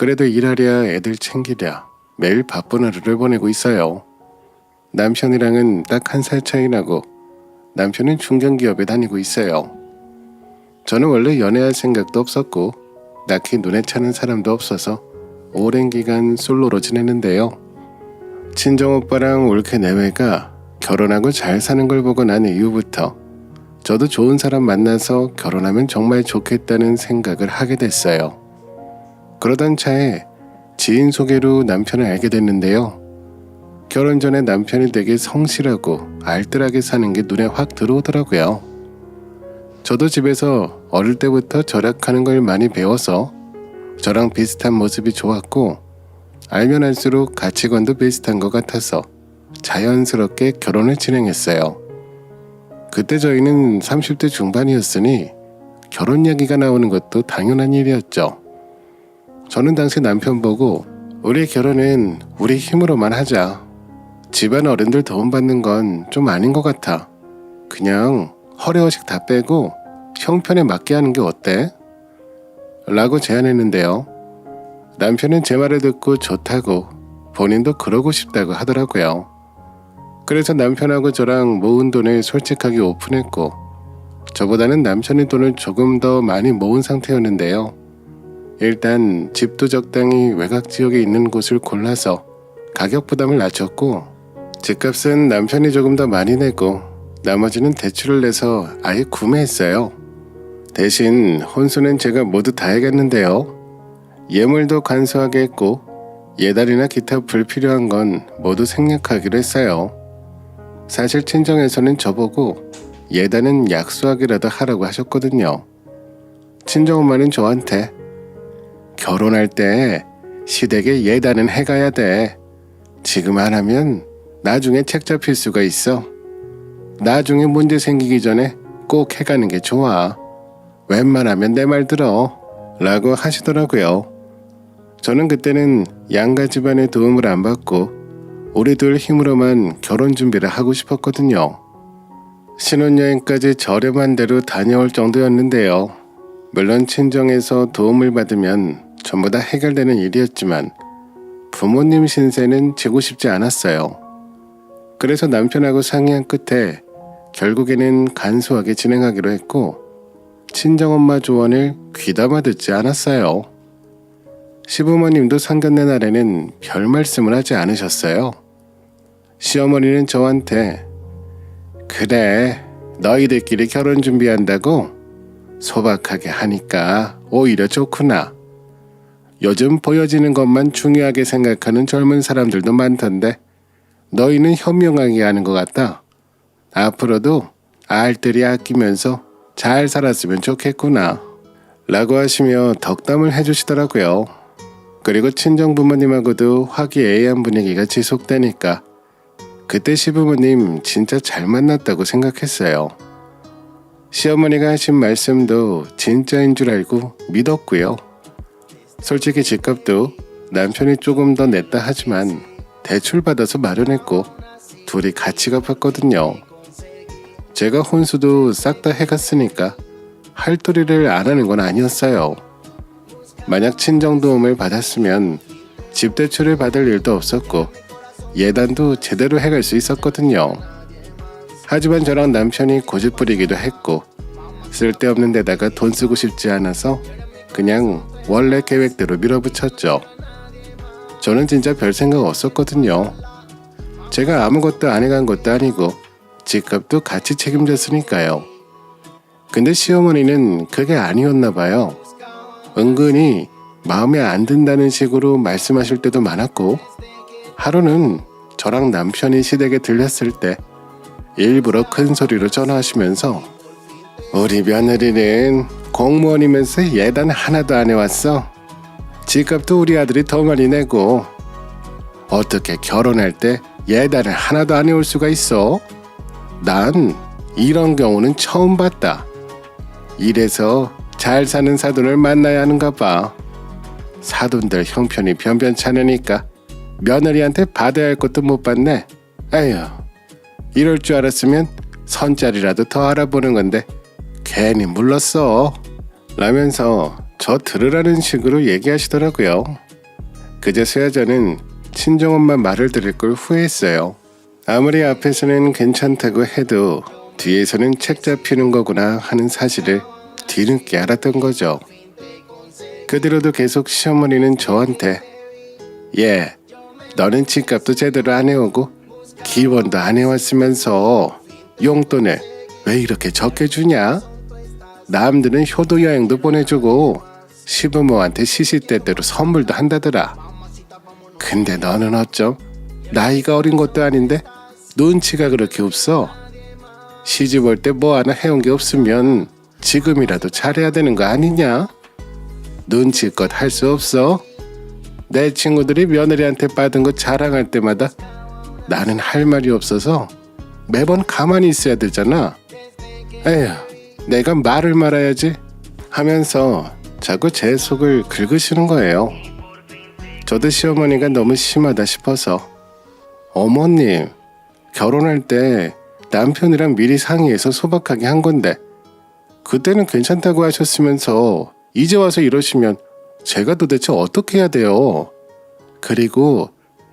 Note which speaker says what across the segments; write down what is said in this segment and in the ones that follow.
Speaker 1: 그래도 일하랴 애들 챙기랴 매일 바쁜 하루를 보내고 있어요. 남편이랑은 딱 한 살 차이 나고 남편은 중견기업에 다니고 있어요. 저는 원래 연애할 생각도 없었고 딱히 눈에 차는 사람도 없어서 오랜 기간 솔로로 지냈는데요. 친정 오빠랑 올케 내외가 결혼하고 잘 사는 걸 보고 난 이후부터 저도 좋은 사람 만나서 결혼하면 정말 좋겠다는 생각을 하게 됐어요. 그러던 차에 지인 소개로 남편을 알게 됐는데요. 결혼 전에 남편이 되게 성실하고 알뜰하게 사는 게 눈에 확 들어오더라고요. 저도 집에서 어릴 때부터 절약하는 걸 많이 배워서 저랑 비슷한 모습이 좋았고 알면 알수록 가치관도 비슷한 것 같아서 자연스럽게 결혼을 진행했어요. 그때 저희는 30대 중반이었으니 결혼 이야기가 나오는 것도 당연한 일이었죠. 저는 당시 남편 보고 우리 결혼은 우리 힘으로만 하자. 집안 어른들 도움받는 건 좀 아닌 것 같아. 그냥 허례허식 다 빼고 형편에 맞게 하는 게 어때? 라고 제안했는데요. 남편은 제 말을 듣고 좋다고 본인도 그러고 싶다고 하더라고요. 그래서 남편하고 저랑 모은 돈을 솔직하게 오픈했고 저보다는 남편의 돈을 조금 더 많이 모은 상태였는데요. 일단 집도 적당히 외곽 지역에 있는 곳을 골라서 가격 부담을 낮췄고 집값은 남편이 조금 더 많이 내고 나머지는 대출을 내서 아예 구매했어요. 대신 혼수는 제가 모두 다 해갔는데요. 예물도 간소하게 했고 예달이나 기타 불필요한 건 모두 생략하기로 했어요. 사실 친정에서는 저보고 예단은 약소하기라도 하라고 하셨거든요. 친정엄마는 저한테 결혼할 때 시댁에 예단은 해가야 돼. 지금 안 하면 나중에 책 잡힐 수가 있어. 나중에 문제 생기기 전에 꼭 해가는 게 좋아. 웬만하면 내 말 들어. 라고 하시더라고요. 저는 그때는 양가 집안의 도움을 안 받고 우리 둘 힘으로만 결혼 준비를 하고 싶었거든요. 신혼여행까지 저렴한 데로 다녀올 정도였는데요. 물론 친정에서 도움을 받으면 전부 다 해결되는 일이었지만 부모님 신세는 지고 싶지 않았어요. 그래서 남편하고 상의한 끝에 결국에는 간소하게 진행하기로 했고 친정엄마 조언을 귀담아 듣지 않았어요. 시부모님도 상견례 날에는 별 말씀을 하지 않으셨어요. 시어머니는 저한테 그래 너희들끼리 결혼 준비한다고 소박하게 하니까 오히려 좋구나. 요즘 보여지는 것만 중요하게 생각하는 젊은 사람들도 많던데 너희는 현명하게 하는 것 같다. 앞으로도 알뜰히 아끼면서 잘 살았으면 좋겠구나. 라고 하시며 덕담을 해주시더라고요. 그리고 친정 부모님하고도 화기애애한 분위기가 지속되니까 그때 시부모님 진짜 잘 만났다고 생각했어요. 시어머니가 하신 말씀도 진짜인 줄 알고 믿었고요. 솔직히 집값도 남편이 조금 더 냈다 하지만 대출 받아서 마련했고 둘이 같이 갚았거든요. 제가 혼수도 싹 다 해갔으니까 할도리를 안 하는 건 아니었어요. 만약 친정 도움을 받았으면 집 대출을 받을 일도 없었고 예단도 제대로 해갈 수 있었거든요. 하지만 저랑 남편이 고집 부리기도 했고 쓸데없는 데다가 돈 쓰고 싶지 않아서 그냥 원래 계획대로 밀어붙였죠. 저는 진짜 별 생각 없었거든요. 제가 아무것도 안 해간 것도 아니고 집값도 같이 책임졌으니까요. 근데 시어머니는 그게 아니었나 봐요. 은근히 마음에 안 든다는 식으로 말씀하실 때도 많았고 하루는 저랑 남편이 시댁에 들렸을 때 일부러 큰 소리로 전화하시면서 우리 며느리는 공무원이면서 예단 하나도 안 해왔어. 집값도 우리 아들이 더 많이 내고 어떻게 결혼할 때 예단을 하나도 안 해올 수가 있어? 난 이런 경우는 처음 봤다. 이래서 잘 사는 사돈을 만나야 하는가 봐. 사돈들 형편이 변변찮으니까 며느리한테 받아야 할 것도 못 받네. 에휴, 이럴 줄 알았으면 선짜리라도 더 알아보는 건데 괜히 물렀어. 라면서 저 들으라는 식으로 얘기하시더라고요. 그제서야 저는 친정엄마 말을 들을 걸 후회했어요. 아무리 앞에서는 괜찮다고 해도 뒤에서는 책 잡히는 거구나 하는 사실을 뒤늦게 알았던 거죠. 그 뒤로도 계속 시어머니는 저한테 예, 너는 집값도 제대로 안 해오고 기원도 안 해왔으면서 용돈을 왜 이렇게 적게 주냐? 남들은 효도 여행도 보내주고 시부모한테 시시때때로 선물도 한다더라. 근데 너는 어쩜 나이가 어린 것도 아닌데 눈치가 그렇게 없어? 시집 올 때 뭐 하나 해온 게 없으면 지금이라도 잘해야 되는 거 아니냐? 눈치껏 할 수 없어? 내 친구들이 며느리한테 받은 거 자랑할 때마다 나는 할 말이 없어서 매번 가만히 있어야 되잖아. 에휴, 내가 말을 말아야지 하면서 자꾸 제 속을 긁으시는 거예요. 저도 시어머니가 너무 심하다 싶어서 어머님 결혼할 때 남편이랑 미리 상의해서 소박하게 한 건데 그때는 괜찮다고 하셨으면서 이제 와서 이러시면 제가 도대체 어떻게 해야 돼요? 그리고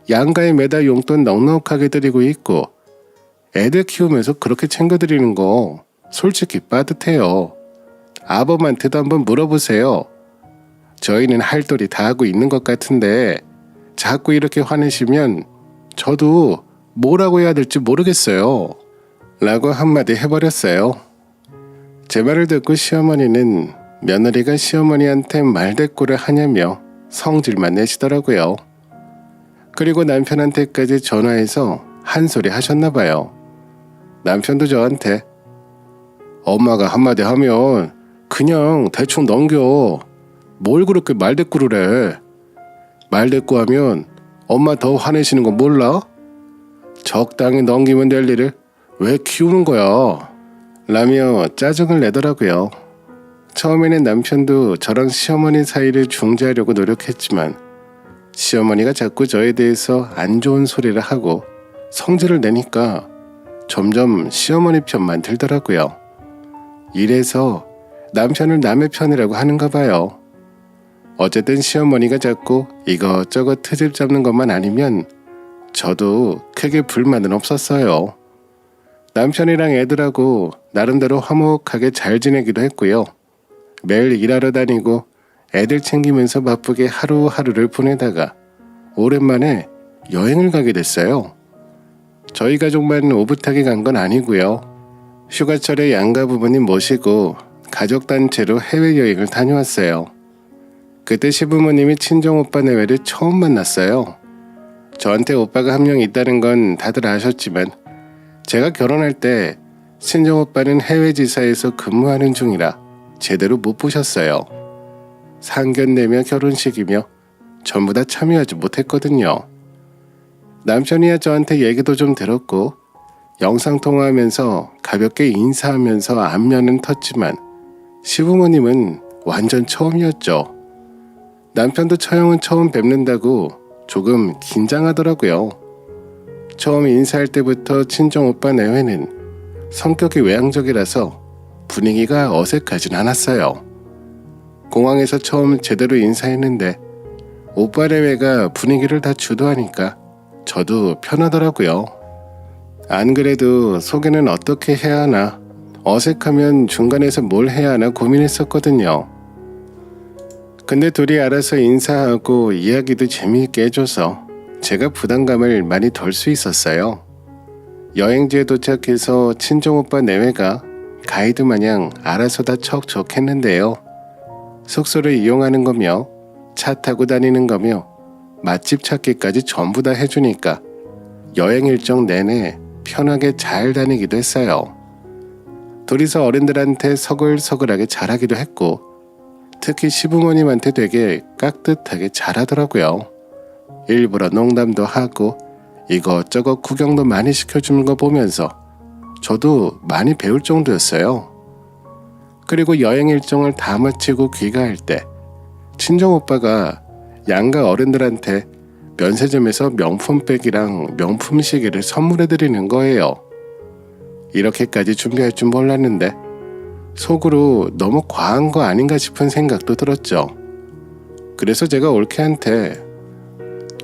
Speaker 1: 양가에 매달 용돈 넉넉하게 드리고 있고 애들 키우면서 그렇게 챙겨드리는 거 솔직히 빠듯해요. 아범한테도 한번 물어보세요. 저희는 할 도리 다 하고 있는 것 같은데 자꾸 이렇게 화내시면 저도 뭐라고 해야 될지 모르겠어요. 라고 한마디 해버렸어요. 제 말을 듣고 시어머니는 며느리가 시어머니한테 말대꾸를 하냐며 성질만 내시더라고요. 그리고 남편한테까지 전화해서 한 소리 하셨나 봐요. 남편도 저한테 엄마가 한마디 하면 그냥 대충 넘겨. 뭘 그렇게 말대꾸를 해? 말대꾸하면 엄마 더 화내시는 거 몰라? 적당히 넘기면 될 일을 왜 키우는 거야? 라며 짜증을 내더라고요. 처음에는 남편도 저랑 시어머니 사이를 중재하려고 노력했지만 시어머니가 자꾸 저에 대해서 안 좋은 소리를 하고 성질을 내니까 점점 시어머니 편만 들더라고요. 이래서 남 편을 남의 편이라고 하는가 봐요. 어쨌든 시어머니가 자꾸 이것저것 트집 잡는 것만 아니면 저도 크게 불만은 없었어요. 남편이랑 애들하고 나름대로 화목하게 잘 지내기도 했고요. 매일 일하러 다니고 애들 챙기면서 바쁘게 하루하루를 보내다가 오랜만에 여행을 가게 됐어요. 저희 가족만 오붓하게 간 건 아니고요. 휴가철에 양가 부모님 모시고 가족 단체로 해외 여행을 다녀왔어요. 그때 시부모님이 친정 오빠 내외를 처음 만났어요. 저한테 오빠가 한 명 있다는 건 다들 아셨지만 제가 결혼할 때 친정 오빠는 해외 지사에서 근무하는 중이라 제대로 못 보셨어요. 상견례며 결혼식이며 전부 다 참여하지 못했거든요. 남편이야 저한테 얘기도 좀 들었고 영상 통화하면서 가볍게 인사하면서 안면은 텄지만 시부모님은 완전 처음이었죠. 남편도 처형은 처음 뵙는다고 조금 긴장하더라고요. 처음 인사할 때부터 친정 오빠 내외는 성격이 외향적이라서 분위기가 어색하진 않았어요. 공항에서 처음 제대로 인사했는데 오빠 내외가 분위기를 다 주도하니까 저도 편하더라고요. 안 그래도 소개는 어떻게 해야 하나 어색하면 중간에서 뭘 해야 하나 고민했었거든요. 근데 둘이 알아서 인사하고 이야기도 재미있게 해줘서 제가 부담감을 많이 덜 수 있었어요. 여행지에 도착해서 친정 오빠 내외가 가이드 마냥 알아서 다 척척했는데요. 숙소를 이용하는 거며 차 타고 다니는 거며 맛집 찾기까지 전부 다 해주니까 여행 일정 내내 편하게 잘 다니기도 했어요. 둘이서 어른들한테 서글서글하게 잘하기도 했고 특히 시부모님한테 되게 깍듯하게 잘하더라고요. 일부러 농담도 하고 이것저것 구경도 많이 시켜주는 거 보면서 저도 많이 배울 정도였어요. 그리고 여행 일정을 다 마치고 귀가할 때 친정 오빠가 양가 어른들한테 면세점에서 명품백이랑 명품 시계를 선물해 드리는 거예요. 이렇게까지 준비할 줄 몰랐는데 속으로 너무 과한 거 아닌가 싶은 생각도 들었죠. 그래서 제가 올케한테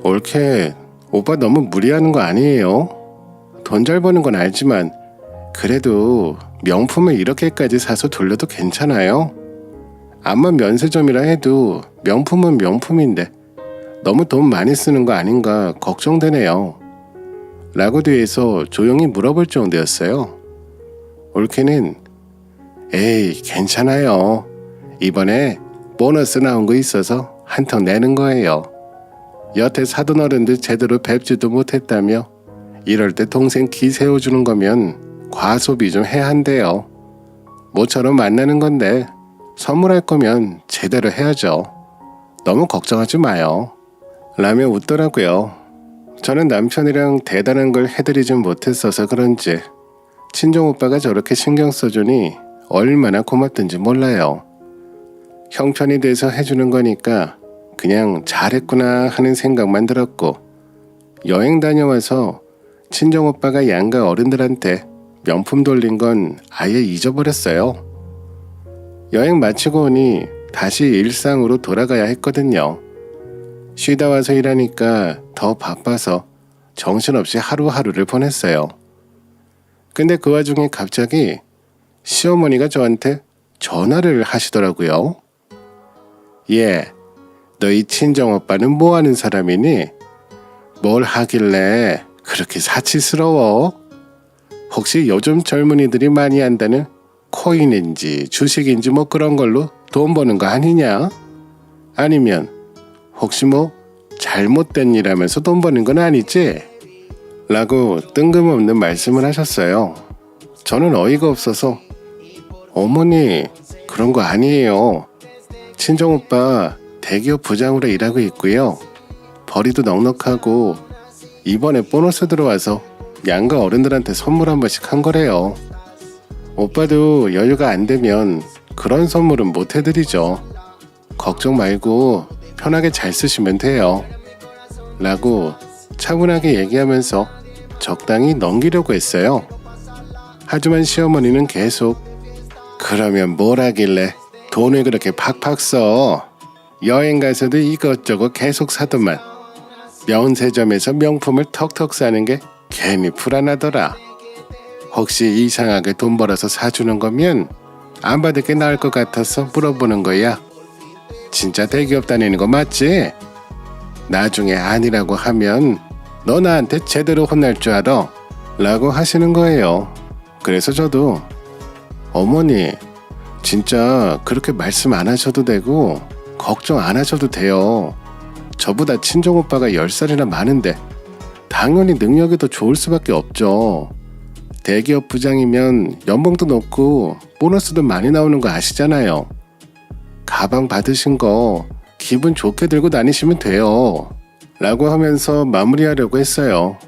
Speaker 1: 올케 오빠 너무 무리하는 거 아니에요? 돈 잘 버는 건 알지만 그래도 명품을 이렇게까지 사서 돌려도 괜찮아요? 암만 면세점이라 해도 명품은 명품인데 너무 돈 많이 쓰는 거 아닌가 걱정되네요. 라고 뒤에서 조용히 물어볼 정도였어요. 올케는 에이 괜찮아요. 이번에 보너스 나온 거 있어서 한 턱 내는 거예요. 여태 사돈 어른들 제대로 뵙지도 못했다며 이럴 때 동생 기 세워주는 거면 과소비 좀 해야 한대요. 모처럼 만나는 건데 선물할 거면 제대로 해야죠. 너무 걱정하지 마요. 라며 웃더라고요. 저는 남편이랑 대단한 걸 해드리진 못했어서 그런지 친정 오빠가 저렇게 신경 써주니 얼마나 고맙든지 몰라요. 형편이 돼서 해주는 거니까 그냥 잘했구나 하는 생각만 들었고 여행 다녀와서 친정 오빠가 양가 어른들한테 명품 돌린 건 아예 잊어버렸어요. 여행 마치고 오니 다시 일상으로 돌아가야 했거든요. 쉬다 와서 일하니까 더 바빠서 정신없이 하루하루를 보냈어요. 근데 그 와중에 갑자기 시어머니가 저한테 전화를 하시더라고요. 예, 너희 친정오빠는 뭐 하는 사람이니? 뭘 하길래 그렇게 사치스러워? 혹시 요즘 젊은이들이 많이 한다는 코인인지 주식인지 뭐 그런 걸로 돈 버는 거 아니냐? 아니면 혹시 뭐 잘못된 일 하면서 돈 버는 건 아니지? 라고 뜬금없는 말씀을 하셨어요. 저는 어이가 없어서 어머니 그런 거 아니에요. 친정 오빠 대기업 부장으로 일하고 있고요. 벌이도 넉넉하고 이번에 보너스 들어와서 양가 어른들한테 선물 한 번씩 한 거래요. 오빠도 여유가 안 되면 그런 선물은 못 해드리죠. 걱정 말고 편하게 잘 쓰시면 돼요. 라고 차분하게 얘기하면서 적당히 넘기려고 했어요. 하지만 시어머니는 계속 그러면 뭘 하길래 돈을 그렇게 팍팍 써. 여행 가서도 이것저것 계속 사더만. 면세점에서 명품을 턱턱 사는 게 괜히 불안하더라. 혹시 이상하게 돈 벌어서 사주는 거면 안 받을 게 나을 것 같아서 물어보는 거야. 진짜 대기업 다니는 거 맞지? 나중에 아니라고 하면 너 나한테 제대로 혼날 줄 알아. 라고 하시는 거예요. 그래서 저도 어머니 진짜 그렇게 말씀 안 하셔도 되고 걱정 안 하셔도 돼요. 저보다 친정 오빠가 10살이나 많은데 당연히 능력이 더 좋을 수밖에 없죠. 대기업 부장이면 연봉도 높고 보너스도 많이 나오는 거 아시잖아요. 가방 받으신 거 기분 좋게 들고 다니시면 돼요. 라고 하면서 마무리하려고 했어요.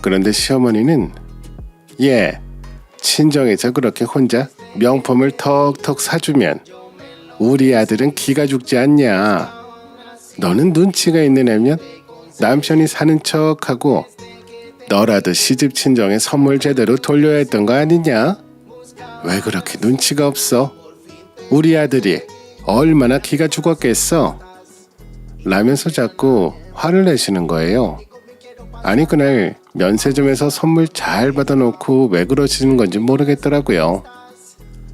Speaker 1: 그런데 시어머니는 예, 친정에서 그렇게 혼자 명품을 턱턱 사주면 우리 아들은 기가 죽지 않냐. 너는 눈치가 있는 애면 남편이 사는 척하고 너라도 시집 친정에 선물 제대로 돌려야 했던 거 아니냐? 왜 그렇게 눈치가 없어? 우리 아들이 얼마나 기가 죽었겠어? 라면서 자꾸 화를 내시는 거예요. 아니 그날 면세점에서 선물 잘 받아놓고 왜 그러시는 건지 모르겠더라고요.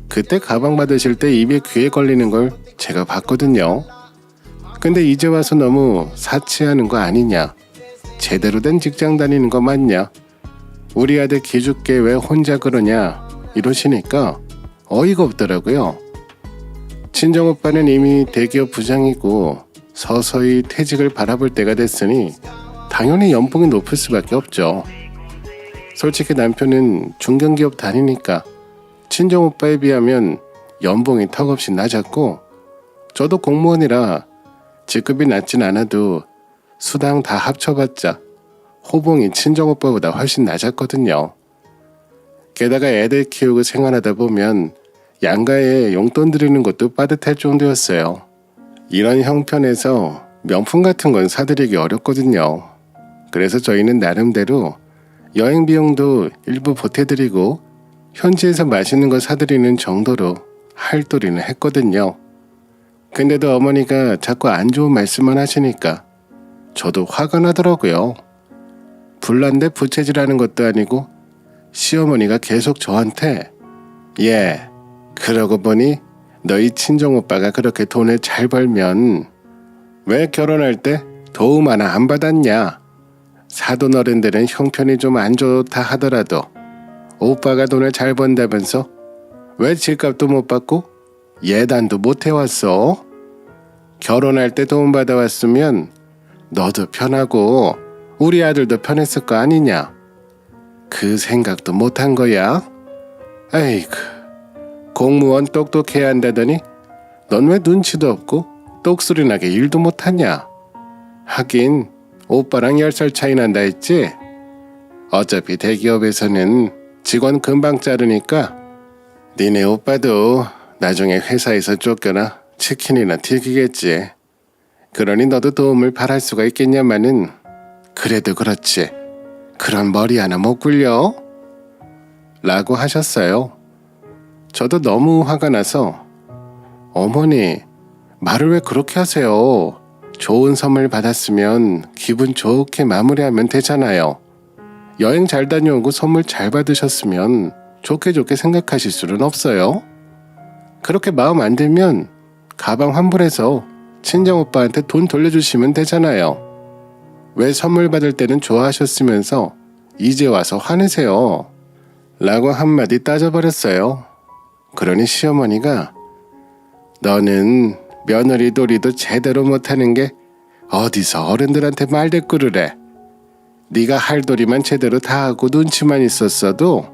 Speaker 1: 그때 가방 받으실 때 입에 귀에 걸리는 걸 제가 봤거든요. 근데 이제 와서 너무 사치하는 거 아니냐? 제대로 된 직장 다니는 거 맞냐? 우리 아들 기죽게 왜 혼자 그러냐? 이러시니까 어이가 없더라고요. 친정 오빠는 이미 대기업 부장이고 서서히 퇴직을 바라볼 때가 됐으니 당연히 연봉이 높을 수밖에 없죠. 솔직히 남편은 중견기업 다니니까 친정 오빠에 비하면 연봉이 턱없이 낮았고 저도 공무원이라 직급이 낮진 않아도 수당 다 합쳐봤자 호봉이 친정 오빠보다 훨씬 낮았거든요. 게다가 애들 키우고 생활하다 보면 양가에 용돈 드리는 것도 빠듯할 정도였어요. 이런 형편에서 명품 같은 건 사드리기 어렵거든요. 그래서 저희는 나름대로 여행 비용도 일부 보태드리고 현지에서 맛있는 거 사드리는 정도로 할도리는 했거든요. 근데도 어머니가 자꾸 안 좋은 말씀만 하시니까 저도 화가 나더라고요. 불난데 부채질하는 것도 아니고 시어머니가 계속 저한테 예 그러고 보니 너희 친정 오빠가 그렇게 돈을 잘 벌면 왜 결혼할 때 도움 하나 안 받았냐? 사돈 어른들은 형편이 좀 안 좋다 하더라도 오빠가 돈을 잘 번다면서 왜 집값도 못 받고 예단도 못 해왔어? 결혼할 때 도움 받아왔으면 너도 편하고 우리 아들도 편했을 거 아니냐? 그 생각도 못 한 거야? 에이그 공무원 똑똑해야 한다더니 넌 왜 눈치도 없고 똑소리 나게 일도 못하냐? 하긴 오빠랑 10살 차이 난다 했지? 어차피 대기업에서는 직원 금방 자르니까 니네 오빠도 나중에 회사에서 쫓겨나 치킨이나 튀기겠지. 그러니 너도 도움을 바랄 수가 있겠냐마는 그래도 그렇지. 그런 머리 하나 못 굴려? 라고 하셨어요. 저도 너무 화가 나서 어머니 말을 왜 그렇게 하세요? 좋은 선물 받았으면 기분 좋게 마무리하면 되잖아요. 여행 잘 다녀오고 선물 잘 받으셨으면 좋게 좋게 생각하실 수는 없어요. 그렇게 마음 안 들면 가방 환불해서 친정 오빠한테 돈 돌려주시면 되잖아요. 왜 선물 받을 때는 좋아하셨으면서 이제 와서 화내세요? 라고 한마디 따져버렸어요. 그러니 시어머니가 너는 며느리 도리도 제대로 못하는 게 어디서 어른들한테 말대꾸를 해. 네가 할 도리만 제대로 다 하고 눈치만 있었어도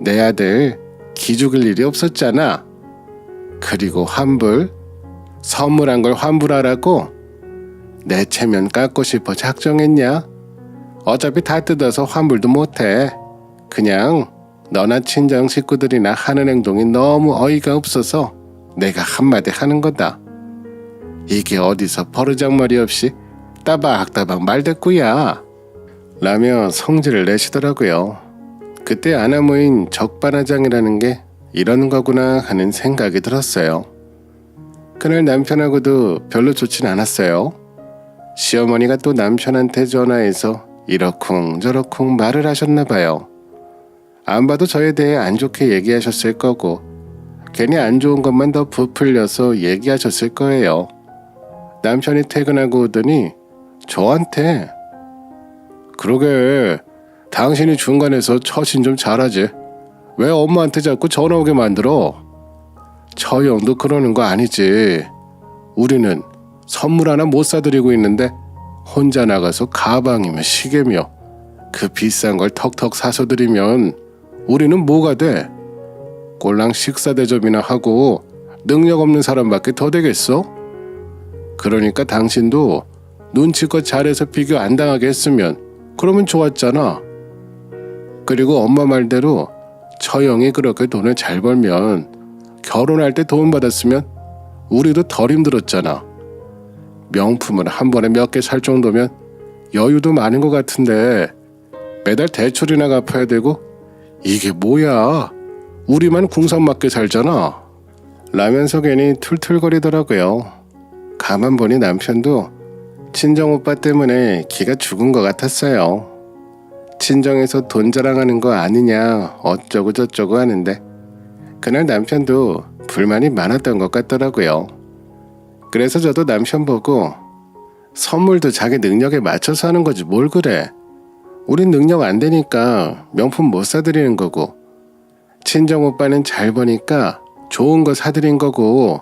Speaker 1: 내 아들 기 죽을 일이 없었잖아. 그리고 환불 선물한 걸 환불하라고 내 체면 깎고 싶어 작정했냐? 어차피 다 뜯어서 환불도 못해. 그냥 너나 친정 식구들이나 하는 행동이 너무 어이가 없어서 내가 한마디 하는 거다. 이게 어디서 버르장머리 없이 따박따박 말대꾸야. 라며 성질을 내시더라고요. 그때 아나 모인 적반하장이라는 게 이런 거구나 하는 생각이 들었어요. 그날 남편하고도 별로 좋진 않았어요. 시어머니가 또 남편한테 전화해서 이러쿵저러쿵 말을 하셨나 봐요. 안 봐도 저에 대해 안 좋게 얘기하셨을 거고 괜히 안 좋은 것만 더 부풀려서 얘기하셨을 거예요. 남편이 퇴근하고 오더니 저한테 그러게 당신이 중간에서 처신 좀 잘하지. 왜 엄마한테 자꾸 전화 오게 만들어? 처형도 그러는 거 아니지. 우리는 선물 하나 못 사드리고 있는데 혼자 나가서 가방이며 시계며 그 비싼 걸 턱턱 사서 드리면 우리는 뭐가 돼? 꼴랑 식사 대접이나 하고 능력 없는 사람밖에 더 되겠어? 그러니까 당신도 눈치껏 잘해서 비교 안 당하게 했으면 그러면 좋았잖아. 그리고 엄마 말대로 처형이 그렇게 돈을 잘 벌면 결혼할 때 도움 받았으면 우리도 덜 힘들었잖아. 명품을 한 번에 몇 개 살 정도면 여유도 많은 것 같은데 매달 대출이나 갚아야 되고 이게 뭐야? 우리만 궁상맞게 살잖아. 라면서 괜히 툴툴거리더라고요. 가만 보니 남편도 친정 오빠 때문에 기가 죽은 것 같았어요. 친정에서 돈 자랑하는 거 아니냐 어쩌고 저쩌고 하는데 그날 남편도 불만이 많았던 것 같더라고요. 그래서 저도 남편 보고 선물도 자기 능력에 맞춰서 하는 거지 뭘 그래. 우린 능력 안 되니까 명품 못 사드리는 거고 친정 오빠는 잘 버니까 좋은 거 사드린 거고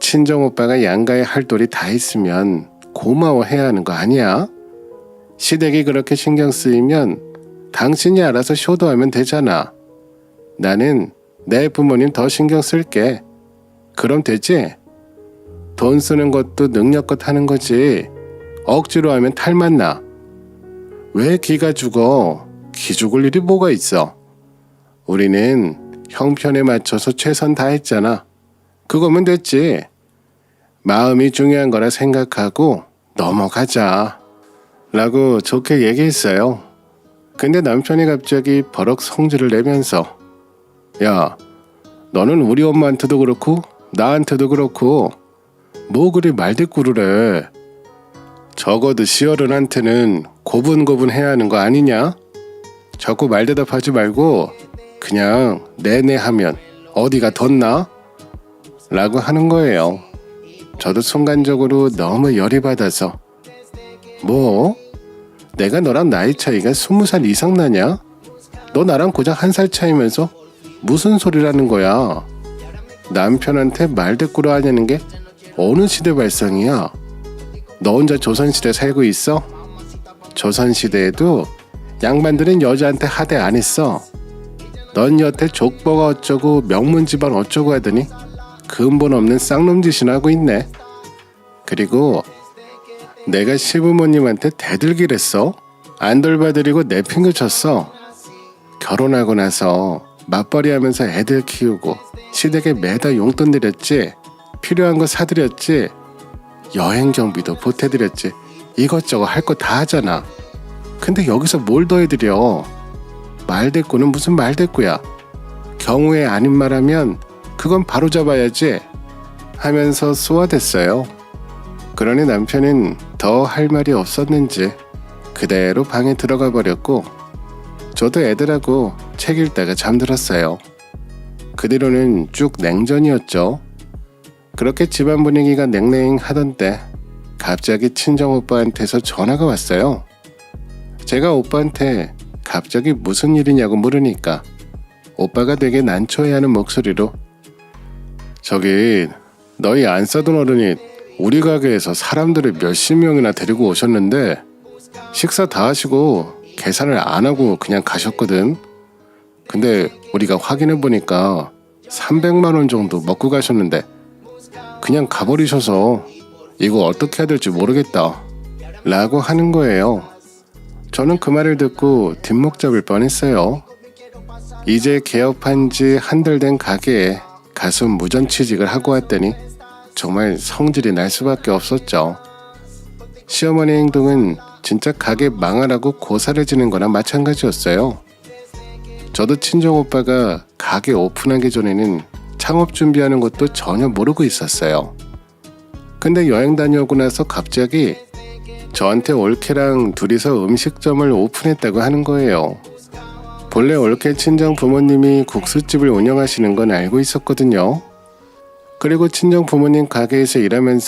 Speaker 1: 친정 오빠가 양가에 할 돌이 다 있으면 고마워해야 하는 거 아니야? 시댁이 그렇게 신경 쓰이면 당신이 알아서 효도하면 되잖아. 나는 내 부모님 더 신경 쓸게. 그럼 되지? 돈 쓰는 것도 능력껏 하는 거지. 억지로 하면 탈만 나. 왜 기가 죽어? 기 죽을 일이 뭐가 있어? 우리는 형편에 맞춰서 최선 다했잖아. 그거면 됐지. 마음이 중요한 거라 생각하고 넘어가자. 라고 좋게 얘기했어요. 근데 남편이 갑자기 버럭 성질을 내면서 야, 너는 우리 엄마한테도 그렇고 나한테도 그렇고 뭐 그리 말대꾸를 해. 적어도 시어른한테는 고분고분 해야 하는 거 아니냐? 자꾸 말대답하지 말고 그냥 네네 하면 어디가 덧나? 라고 하는 거예요. 저도 순간적으로 너무 열이 받아서 뭐? 내가 너랑 나이 차이가 스무 살 이상 나냐? 너 나랑 고작 한 살 차이면서 무슨 소리라는 거야? 남편한테 말대꾸로 하냐는 게 어느 시대 발상이야? 너 혼자 조선시대 살고 있어? 조선시대에도 양반들은 여자한테 하대 안 했어. 넌 여태 족보가 어쩌고 명문 집안 어쩌고 하더니 근본 없는 쌍놈 짓이나 하고 있네. 그리고 내가 시부모님한테 대들기를 했어. 안 돌봐드리고 내 핑계 쳤어. 결혼하고 나서 맞벌이 하면서 애들 키우고 시댁에 매달 용돈 드렸지. 필요한 거 사드렸지. 여행 경비도 보태드렸지. 이것저것 할 거 다 하잖아. 근데 여기서 뭘 더해드려? 말대꾸는 무슨 말대꾸야? 경우에 아닌 말하면 그건 바로 잡아야지 하면서 쏘아댔어요. 그러니 남편은 더 할 말이 없었는지 그대로 방에 들어가 버렸고 저도 애들하고 책 읽다가 잠들었어요. 그 뒤로는 쭉 냉전이었죠. 그렇게 집안 분위기가 냉랭하던 때 갑자기 친정 오빠한테서 전화가 왔어요. 제가 오빠한테 갑자기 무슨 일이냐고 물으니까 오빠가 되게 난처해하는 목소리로 저기 너희 안 싸던 어른이 우리 가게에서 사람들을 몇십 명이나 데리고 오셨는데 식사 다 하시고 계산을 안 하고 그냥 가셨거든. 근데 우리가 확인해 보니까 300만 원 정도 먹고 가셨는데 그냥 가버리셔서 이거 어떻게 해야 될지 모르겠다. 라고 하는 거예요. 저는 그 말을 듣고 뒷목 잡을 뻔했어요. 이제 개업한 지 한 달 된 가게에 가슴 무전 취직을 하고 왔더니 정말 성질이 날 수밖에 없었죠. 시어머니 행동은 진짜 가게 망하라고 고사를 지는 거나 마찬가지였어요. 저도 친정 오빠가 가게 오픈하기 전에는 창업 준비하는 것도 전혀 모르고 있었어요. 근데 여행 다녀오고 나서 갑자기 저한테 올케랑 둘이서 음식점을 오픈했다고 하는 거예요. 본래 올케 친정 부모님이 국수집을 운영하시는 건 알고 있었거든요. 그리고 친정 부모님 가게에서 일하면서